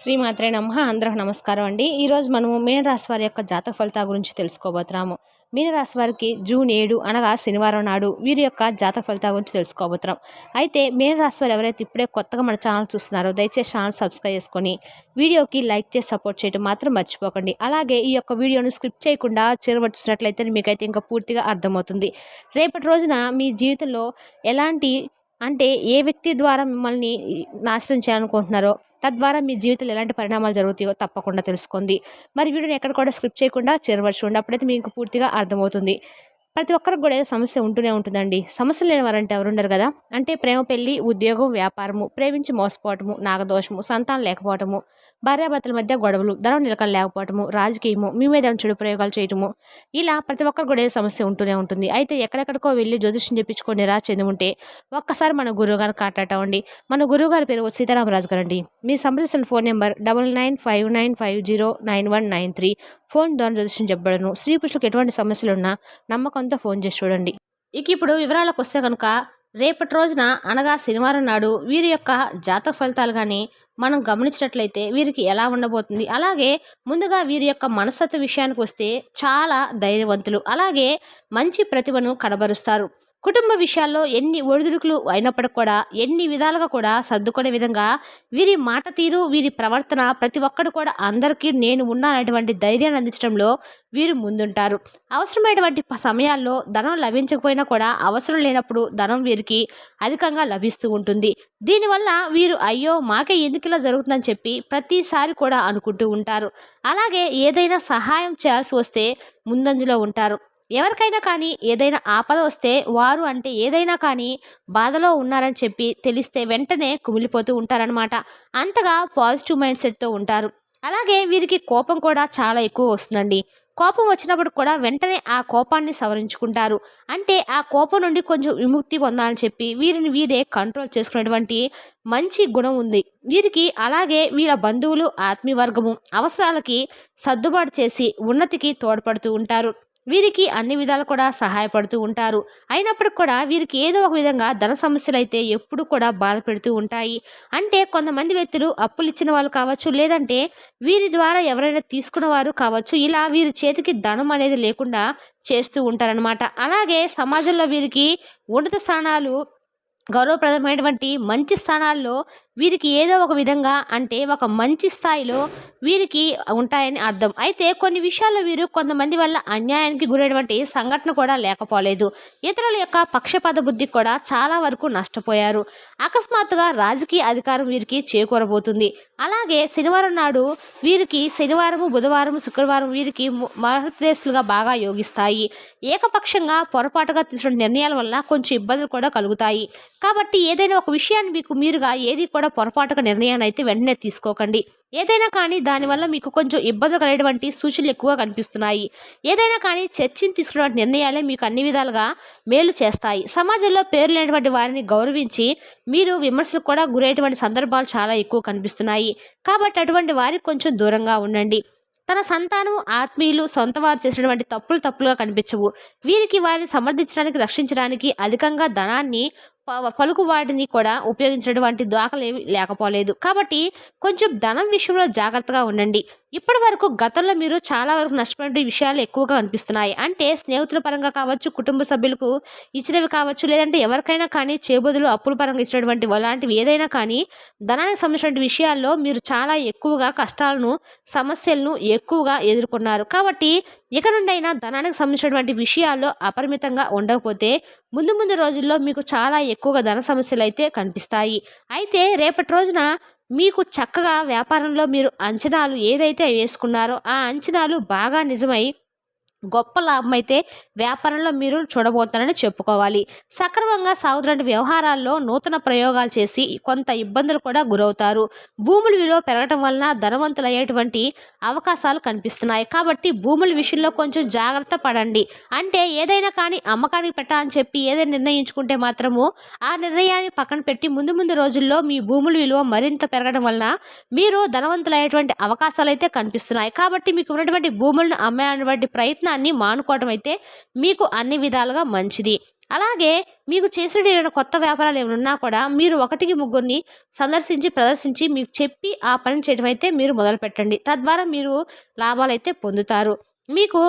శ్రీమాత్రే నమ. అందరికి నమస్కారం అండి. ఈరోజు మనము మీనరాశి వారి యొక్క జాతక ఫలితాల గురించి తెలుసుకోబోతున్నాము. మీనరాశి వారికి జూన్ ఏడు అనగా శనివారం నాడు వీరి యొక్క జాతక ఫలితాల గురించి తెలుసుకోబోతున్నాం. అయితే మీనరాశి వారు ఎవరైతే ఇప్పుడే కొత్తగా మన ఛానల్ చూస్తున్నారో దయచేసి ఛానల్ సబ్స్క్రైబ్ చేసుకొని వీడియోకి లైక్ చేసి సపోర్ట్ చేయడం మాత్రం మర్చిపోకండి. అలాగే ఈ యొక్క వీడియోను స్క్రిప్ట్ చేయకుండా చిరబడి చూసినట్లయితే మీకైతే ఇంకా పూర్తిగా అర్థమవుతుంది. రేపటి రోజున మీ జీవితంలో ఎలాంటి అంటే ఏ వ్యక్తి ద్వారా మిమ్మల్ని నాశనం చేయాలనుకుంటున్నారో తద్వారా మీ జీవితంలో ఎలాంటి పరిణామాలు జరుగుతాయో తప్పకుండా తెలుసుకోండి. మరి వీడియోని ఎక్కడ కూడా స్క్రిప్ట్ చేయకుండా చేరవచ్చు అప్పుడైతే మీకు పూర్తిగా అర్థమవుతుంది. ప్రతి ఒక్కరికి కూడా ఏదో సమస్య ఉంటూనే ఉంటుందండి. సమస్య లేని వారంటే ఎవరు ఉండరు కదా? అంటే ప్రేమ పెళ్ళి ఉద్యోగం వ్యాపారము ప్రేమించి మోసపోవటము నాగదోషము సంతానం లేకపోవటము భార్యాభర్తల మధ్య గొడవలు ధనం నిలకడ లేకపోవటము రాజకీయము మీ మీద చెడు ప్రయోగాలు చేయటము ఇలా ప్రతి ఒక్కరు కూడా సమస్య ఉంటూనే ఉంటుంది. అయితే ఎక్కడెక్కడికో వెళ్ళి జ్యోతిష్యం చెప్పించుకొని నిరాశ చెంది ఉంటే ఒక్కసారి మన గురువు గారు అవ్వండి. మన గురువు గారి పేరు సీతారామరాజు గారండి. మీ సంప్రదిస్తున్న phone number double nine five nine five zero nine one nine three. Phone ద్వారా జ్యోతిష్యం చెప్పబడను స్త్రీ పురుషులకు ఎటువంటి సమస్యలు ఉన్నా నమ్మకంతో ఫోన్ చేసి చూడండి. ఇక ఇప్పుడు వివరాలకు వస్తే కనుక రేపటి రోజున అనగా శనివారం నాడు వీరి యొక్క జాతక ఫలితాలు కానీ మనం గమనించినట్లయితే వీరికి ఎలా ఉండబోతుంది? అలాగే ముందుగా వీరి యొక్క మనస్తత్వ విషయానికి వస్తే చాలా ధైర్యవంతులు. అలాగే మంచి ప్రతిభను కనబరుస్తారు. కుటుంబ విషయాల్లో ఎన్ని ఒడిదుడుకులు అయినప్పటికి కూడా ఎన్ని విధాలుగా కూడా సర్దుకునే విధంగా వీరి మాట తీరు వీరి ప్రవర్తన ప్రతి ఒక్కరు కూడా అందరికీ నేను ఉన్నానటువంటి ధైర్యాన్ని అందించడంలో వీరు ముందుంటారు. అవసరమైనటువంటి సమయాల్లో ధనం లభించకపోయినా కూడా అవసరం లేనప్పుడు ధనం వీరికి అధికంగా లభిస్తూ ఉంటుంది. దీనివల్ల వీరు అయ్యో మాకే ఎందుకు ఇలా జరుగుతుందని చెప్పి ప్రతిసారి కూడా అనుకుంటూ ఉంటారు. అలాగే ఏదైనా సహాయం చేయాల్సి వస్తే ముందంజలో ఉంటారు. ఎవరికైనా కానీ ఏదైనా ఆపద వస్తే వారు అంటే ఏదైనా కానీ బాధలో ఉన్నారని చెప్పి తెలిస్తే వెంటనే కుమిలిపోతూ ఉంటారనమాట అంతగా పాజిటివ్ మైండ్ సెట్తో ఉంటారు. అలాగే వీరికి కోపం కూడా చాలా ఎక్కువ వస్తుందండి. కోపం వచ్చినప్పుడు కూడా వెంటనే ఆ కోపాన్ని సవరించుకుంటారు. అంటే ఆ కోపం నుండి కొంచెం విముక్తి పొందాలని చెప్పి వీరిని వీరే కంట్రోల్ చేసుకునేటువంటి మంచి గుణం ఉంది. వీరికి అలాగే వీళ్ళ బంధువులు ఆత్మీయవర్గము అవసరాలకి సర్దుబాటు చేసి ఉన్నతికి తోడ్పడుతూ ఉంటారు. వీరికి అన్ని విధాలు కూడా సహాయపడుతూ ఉంటారు. అయినప్పటికి కూడా వీరికి ఏదో ఒక విధంగా ధన సమస్యలు అయితే ఎప్పుడు కూడా బాధ పెడుతూ ఉంటాయి. అంటే కొంతమంది వ్యక్తులు అప్పులు ఇచ్చిన వాళ్ళు కావచ్చు లేదంటే వీరి ద్వారా ఎవరైనా తీసుకున్న వారు కావచ్చు ఇలా వీరి చేతికి ధనం అనేది లేకుండా చేస్తూ ఉంటారనమాట అలాగే సమాజంలో వీరికి ఉన్నత స్థానాలు గౌరవప్రదమైనటువంటి మంచి స్థానాల్లో వీరికి ఏదో ఒక విధంగా అంటే ఒక మంచి స్థాయిలో వీరికి ఉంటాయని అర్థం. అయితే కొన్ని విషయాల్లో వీరు కొంతమంది వల్ల అన్యాయానికి గురైనటువంటి సంఘటన కూడా లేకపోలేదు. ఇతరుల యొక్క పక్షపాత బుద్ధి కూడా చాలా వరకు నష్టపోయారు. అకస్మాత్తుగా రాజకీయ అధికారం వీరికి చేకూరబోతుంది. అలాగే శనివారం నాడు వీరికి శనివారం బుధవారం శుక్రవారం వీరికి మహర్దేశులుగా బాగా యోగిస్తాయి. ఏకపక్షంగా పొరపాటుగా తీసుకున్న నిర్ణయాల వల్ల కొంచెం ఇబ్బందులు కూడా కలుగుతాయి. కాబట్టి ఏదైనా ఒక విషయాన్ని మీకు మీరుగా ఏది కూడా పొరపాటుగా నిర్ణయాన్ని అయితే వెంటనే తీసుకోకండి. ఏదైనా కానీ దానివల్ల మీకు కొంచెం ఇబ్బందులు కలిగేటువంటి సూచనలు ఎక్కువగా కనిపిస్తున్నాయి. ఏదైనా కానీ చర్చిని తీసుకునేటువంటి నిర్ణయాలే మీకు అన్ని విధాలుగా మేలు చేస్తాయి. సమాజంలో పేరు లేనటువంటి వారిని గౌరవించి మీరు విమర్శలకు కూడా గురయ్యేటువంటి సందర్భాలు చాలా ఎక్కువ కనిపిస్తున్నాయి. కాబట్టి అటువంటి వారికి కొంచెం దూరంగా ఉండండి. తన సంతానం ఆత్మీయులు సొంత వారు చేసినటువంటి తప్పులు తప్పులుగా కనిపించవు. వీరికి వారిని సమర్థించడానికి రక్షించడానికి అధికంగా ధనాన్ని పలుకు వాటిని కూడా ఉపయోగించినటువంటి దాఖలు ఏమి లేకపోలేదు. కాబట్టి కొంచెం ధనం విషయంలో జాగ్రత్తగా ఉండండి. ఇప్పటి వరకు గతంలో మీరు చాలా వరకు నష్టపోయిన విషయాలు ఎక్కువగా అనిపిస్తున్నాయి. అంటే స్నేహితుల పరంగా కావచ్చు కుటుంబ సభ్యులకు ఇచ్చినవి కావచ్చు లేదంటే ఎవరికైనా కానీ చేబదులు అప్పుల పరంగా ఇచ్చినటువంటి అలాంటివి ఏదైనా కానీ ధనానికి సంబంధించిన విషయాల్లో మీరు చాలా ఎక్కువగా కష్టాలను సమస్యలను ఎక్కువగా ఎదుర్కొన్నారు. కాబట్టి ఇక నుండైనా ధనానికి సంబంధించినటువంటి విషయాల్లో అపరిమితంగా ఉండకపోతే ముందు ముందు రోజుల్లో మీకు చాలా ఎక్కువగా ధన సమస్యలు అయితే కనిపిస్తాయి. అయితే రేపటి రోజున మీకు చక్కగా వ్యాపారంలో మీరు అంచనాలు ఏదైతే వేసుకున్నారో ఆ అంచనాలు బాగా నిజమై గొప్ప లాభం అయితే వ్యాపారంలో మీరు చూడబోతారని చెప్పుకోవాలి. సక్రమంగా సాగుతున్న వ్యవహారాల్లో నూతన ప్రయోగాలు చేసి కొంత ఇబ్బందులు కూడా గురవుతారు. భూముల విలువ పెరగటం వలన ధనవంతులయ్యేటువంటి అవకాశాలు కనిపిస్తున్నాయి. కాబట్టి భూముల విషయంలో కొంచెం జాగ్రత్త పడండి. అంటే ఏదైనా కానీ అమ్మకానికి పెట్టాలని చెప్పి ఏదైనా నిర్ణయించుకుంటే మాత్రము ఆ నిర్ణయాన్ని పక్కన పెట్టి ముందు ముందు రోజుల్లో మీ భూముల విలువ మరింత పెరగడం వలన మీరు ధనవంతులయ్యేటువంటి అవకాశాలు అయితే కనిపిస్తున్నాయి. కాబట్టి మీకు ఉన్నటువంటి భూములను అమ్మేటువంటి ప్రయత్నం దాన్ని మానుకోవటం అయితే మీకు అన్ని విధాలుగా మంచిది. అలాగే మీకు చేసిన ఏమైనా కొత్త వ్యాపారాలు ఏమైనా ఉన్నా కూడా మీరు ఒకటికి ముగ్గురిని సందర్శించి ప్రదర్శించి మీకు చెప్పి ఆ పని చేయడం అయితే మీరు మొదలు పెట్టండి తద్వారా మీరు లాభాలు అయితే పొందుతారు. మీకు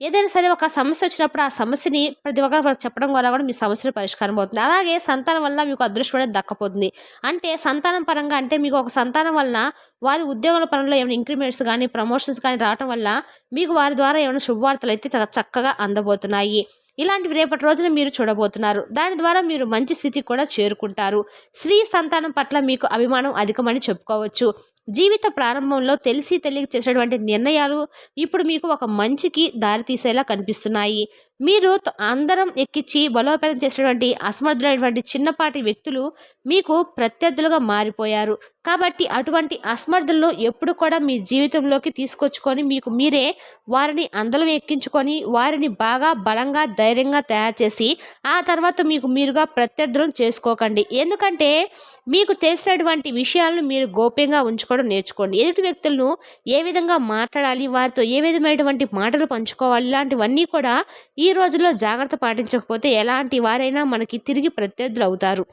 ఏదైనా సరే ఒక సమస్య వచ్చినప్పుడు ఆ సమస్యని ప్రతి ఒక్కరు చెప్పడం ద్వారా కూడా మీ సమస్యలు పరిష్కారం అవుతుంది. అలాగే సంతానం వల్ల మీకు అదృష్టం అనేది దక్కపోతుంది. అంటే సంతానం పరంగా అంటే మీకు ఒక సంతానం వలన వారి ఉద్యోగాల పరంలో ఏమైనా ఇంక్రిమెంట్స్ కానీ ప్రమోషన్స్ కానీ రావడం వల్ల మీకు వారి ద్వారా ఏమైనా శుభవార్తలు అయితే చక్కగా అందబోతున్నాయి. ఇలాంటివి రేపటి రోజున మీరు చూడబోతున్నారు. దాని ద్వారా మీరు మంచి స్థితికి కూడా చేరుకుంటారు. స్త్రీ సంతానం పట్ల మీకు అభిమానం అధికమని చెప్పుకోవచ్చు. జీవిత ప్రారంభంలో తెలిసి తెలియక చేసినటువంటి నిర్ణయాలు ఇప్పుడు మీకు ఒక మంచికి దారితీసేలా కనిపిస్తున్నాయి. మీరు అందరం ఎక్కించి బలోపేతం చేసినటువంటి అసమర్థులైనటువంటి చిన్నపాటి వ్యక్తులు మీకు ప్రత్యర్థులుగా మారిపోయారు. కాబట్టి అటువంటి అసమర్థులను ఎప్పుడు కూడా మీ జీవితంలోకి తీసుకొచ్చుకొని మీకు మీరే వారిని అందలం ఎక్కించుకొని వారిని బాగా బలంగా ధైర్యంగా తయారు చేసి ఆ తర్వాత మీకు మీరుగా ప్రత్యర్థులను చేసుకోకండి. ఎందుకంటే మీకు తెలిసినటువంటి విషయాలను మీరు గోప్యంగా ఉంచుకోవడం నేర్చుకోండి. ఎదుటి వ్యక్తులను ఏ విధంగా మాట్లాడాలి వారితో ఏ విధమైనటువంటి మాటలు పంచుకోవాలి ఇలాంటివన్నీ కూడా ఈ ఈ రోజుల్లో జాగ్రత్త పాటించకపోతే ఎలాంటి వారైనా మనకి తిరిగి ప్రత్యర్థులు అవుతారు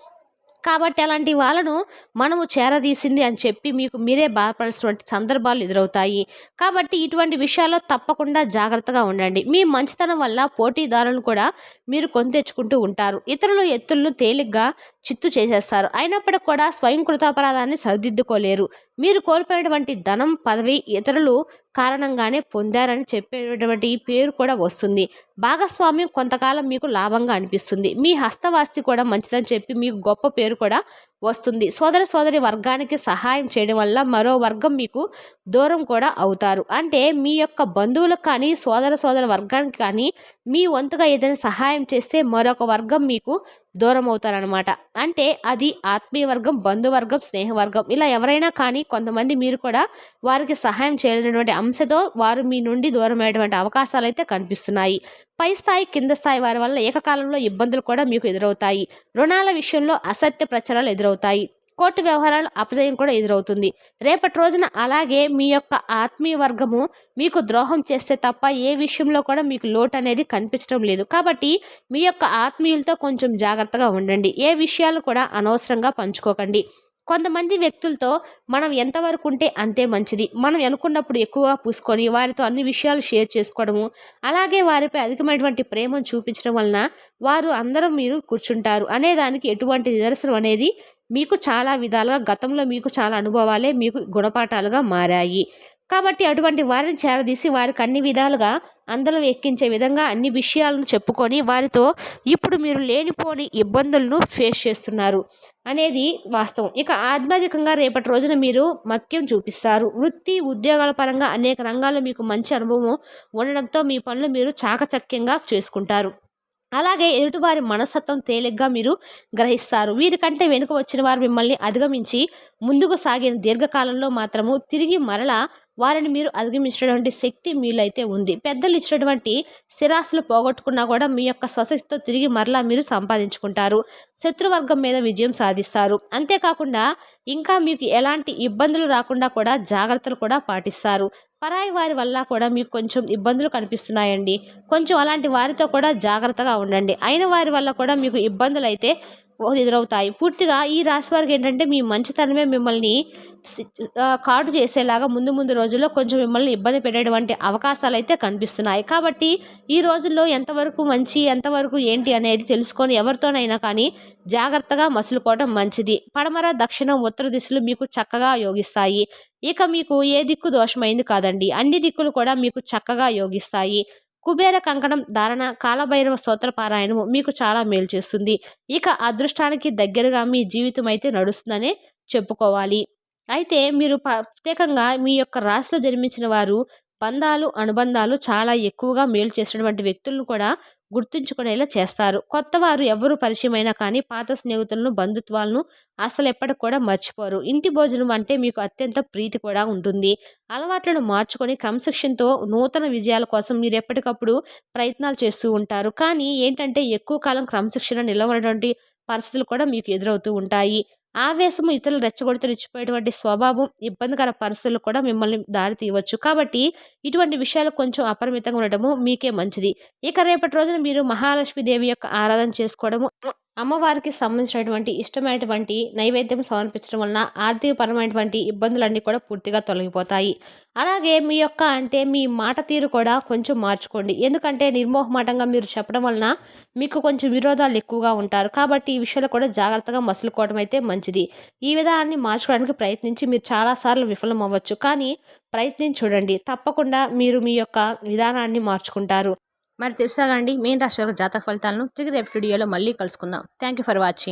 కాబట్టి అలాంటి వాళ్ళను మనము చేరదీసింది అని చెప్పి మీకు మీరే బాధపడాల్సినటువంటి సందర్భాలు ఎదురవుతాయి. కాబట్టి ఇటువంటి విషయాల్లో తప్పకుండా జాగ్రత్తగా ఉండండి. మీ మంచితనం వల్ల పోటీదారులను కూడా మీరు కొని తెచ్చుకుంటూ ఉంటారు. ఇతరుల ఎత్తులను తేలిగ్గా చిత్తు చేసేస్తారు. అయినప్పటికీ కూడా స్వయం కృతాపరాధాన్ని సరిదిద్దుకోలేరు. మీరు కోల్పోయినటువంటి ధనం పదవి ఇతరులు కారణంగానే పొందారని చెప్పేటువంటి పేరు కూడా వస్తుంది. భాగస్వామ్యం కొంతకాలం మీకు లాభంగా అనిపిస్తుంది. మీ హస్తవాస్తి కూడా మంచిదని చెప్పి మీకు గొప్ప పేరు కూడా వస్తుంది. సోదర సోదరి వర్గానికి సహాయం చేయడం వల్ల మరో వర్గం మీకు దూరం కూడా అవుతారు. అంటే మీ యొక్క బంధువులకు కానీ సోదర సోదర వర్గానికి కానీ మీ వంతుగా ఏదైనా సహాయం చేస్తే మరొక వర్గం మీకు దూరం అవుతారనమాట అంటే అది ఆత్మీయ వర్గం బంధువర్గం స్నేహవర్గం ఇలా ఎవరైనా కానీ కొంతమంది మీరు కూడా వారికి సహాయం చేయలేనటువంటి అంశతో వారు మీ నుండి దూరం అవకాశాలు అయితే కనిపిస్తున్నాయి. పై స్థాయి కింద స్థాయి వారి వల్ల ఏకకాలంలో ఇబ్బందులు కూడా మీకు ఎదురవుతాయి. రుణాల విషయంలో అసత్య ప్రచారాలు ఎదురవుతాయి. కోర్టు వ్యవహారాలు అపజయం కూడా ఎదురవుతుంది. రేపటి రోజున అలాగే మీ యొక్క ఆత్మీయ వర్గము మీకు ద్రోహం చేస్తే తప్ప ఏ విషయంలో కూడా మీకు లోటు అనేది కనిపించడం లేదు. కాబట్టి మీ యొక్క ఆత్మీయులతో కొంచెం జాగ్రత్తగా ఉండండి. ఏ విషయాలు కూడా అనవసరంగా పంచుకోకండి. కొంతమంది వ్యక్తులతో మనం ఎంతవరకు ఉంటే అంతే మంచిది. మనం అనుకున్నప్పుడు ఎక్కువగా పూసుకొని వారితో అన్ని విషయాలు షేర్ చేసుకోవడము అలాగే వారిపై అధికమైనటువంటి ప్రేమను చూపించడం వలన వారు అందరం మీరు కూర్చుంటారు అనే దానికి ఎటువంటి నిదర్శనం అనేది మీకు చాలా విధాలుగా గతంలో మీకు చాలా అనుభవాలే మీకు గుణపాఠాలుగా మారాయి. కాబట్టి అటువంటి వారిని చేరదీసి వారికి అన్ని విధాలుగా అందరం ఎక్కించే విధంగా అన్ని విషయాలను చెప్పుకొని వారితో ఇప్పుడు మీరు లేనిపోని ఇబ్బందులను ఫేస్ చేస్తున్నారు అనేది వాస్తవం. ఇక ఆధ్యాత్మికంగా రేపటి రోజున మీరు మక్యం చూపిస్తారు. వృత్తి ఉద్యోగాల పరంగా అనేక రంగాల్లో మీకు మంచి అనుభవం ఉండడంతో మీ పనులు మీరు చాకచక్యంగా చేసుకుంటారు. అలాగే ఎదుటివారి మనస్తత్వం తేలిగ్గా మీరు గ్రహిస్తారు. వీరికంటే వెనుక వచ్చిన వారు మిమ్మల్ని అధిగమించి ముందుకు సాగిన దీర్ఘకాలంలో మాత్రము తిరిగి మరలా వారిని మీరు అధిగమించినటువంటి శక్తి మీలో అయితే ఉంది. పెద్దలు ఇచ్చినటువంటి స్థిరాస్తులు పోగొట్టుకున్నా కూడా మీ యొక్క స్వశక్తితో తిరిగి మరలా మీరు సంపాదించుకుంటారు. శత్రువర్గం మీద విజయం సాధిస్తారు. అంతేకాకుండా ఇంకా మీకు ఎలాంటి ఇబ్బందులు రాకుండా కూడా జాగ్రత్తలు కూడా పాటిస్తారు. పరాయి వారి వల్ల కూడా మీకు కొంచెం ఇబ్బందులు కనిపిస్తున్నాయండి. కొంచెం అలాంటి వారితో కూడా జాగ్రత్తగా ఉండండి. అయిన వారి వల్ల కూడా మీకు ఇబ్బందులు అయితే ఎదురవుతాయి. పూర్తిగా ఈ రాశి వారికి ఏంటంటే మీ మంచితనమే మిమ్మల్ని కాటు చేసేలాగా ముందు ముందు రోజుల్లో కొంచెం మిమ్మల్ని ఇబ్బంది పెట్టేటువంటి అవకాశాలు అయితే కనిపిస్తున్నాయి. కాబట్టి ఈ రోజుల్లో ఎంతవరకు మంచి ఎంతవరకు ఏంటి అనేది తెలుసుకొని ఎవరితోనైనా కానీ జాగ్రత్తగా మసులుకోవడం మంచిది. పడమర దక్షిణ ఉత్తర దిశలు మీకు చక్కగా యోగిస్తాయి. ఇక మీకు ఏ దిక్కు దోషమైంది కాదండి. అన్ని దిక్కులు కూడా మీకు చక్కగా యోగిస్తాయి. కుబేర కంకణం ధారణ కాలభైరవ స్తోత్ర పారాయణము మీకు చాలా మేలు చేస్తుంది. ఇక అదృష్టానికి దగ్గరగా మీ జీవితం అయితే నడుస్తుందనే చెప్పుకోవాలి. అయితే మీరు ప్రత్యేకంగా మీ యొక్క రాశిలో జన్మించిన వారు బంధాలు అనుబంధాలు చాలా ఎక్కువగా మేలు చేసినటువంటి వ్యక్తులను కూడా గుర్తుంచుకునేలా చేస్తారు. కొత్త వారు ఎవరు పరిచయమైనా కానీ పాత స్నేహితులను బంధుత్వాలను అసలు ఎప్పటికి కూడా మర్చిపోరు. ఇంటి భోజనం అంటే మీకు అత్యంత ప్రీతి కూడా ఉంటుంది. అలవాట్లను మార్చుకొని క్రమశిక్షణతో నూతన విజయాల కోసం మీరు ఎప్పటికప్పుడు ప్రయత్నాలు చేస్తూ ఉంటారు. కానీ ఏంటంటే ఎక్కువ కాలం క్రమశిక్షణ నిలవనటువంటి పరిస్థితులు కూడా మీకు ఎదురవుతూ ఉంటాయి. ఆవేశము ఇతరులు రెచ్చగొడితే రెచ్చిపోయేటువంటి స్వభావం ఇబ్బందికర పరిస్థితులు కూడా మిమ్మల్ని దారి తీయవచ్చు. కాబట్టి ఇటువంటి విషయాలు కొంచెం అపరిమితంగా ఉండటము మీకే మంచిది. ఇక రేపటి రోజున మీరు మహాలక్ష్మి దేవి యొక్క ఆరాధన చేసుకోవడము అమ్మవారికి సంబంధించినటువంటి ఇష్టమైనటువంటి నైవేద్యం సమర్పించడం వలన ఆర్థికపరమైనటువంటి ఇబ్బందులన్నీ కూడా పూర్తిగా తొలగిపోతాయి. అలాగే మీ యొక్క అంటే మీ మాట తీరు కూడా కొంచెం మార్చుకోండి. ఎందుకంటే నిర్మోహమాటంగా మీరు చెప్పడం వలన మీకు కొంచెం విరోధాలు ఎక్కువగా ఉంటారు. కాబట్టి ఈ విషయాలు కూడా జాగ్రత్తగా మసులుకోవడం అయితే మంచిది. ఈ విధానాన్ని మార్చుకోవడానికి ప్రయత్నించి మీరు చాలాసార్లు విఫలం అవ్వచ్చు కానీ ప్రయత్నించి చూడండి. తప్పకుండా మీరు మీ యొక్క విధానాన్ని మార్చుకుంటారు. మరి తెలుసా అండి. మెయిన్ రాశి యొక్క జాతక ఫలితాలను తిరిగి రేపు వీడియోలో మళ్ళీ కలుసుకుందాం. Thank you for watching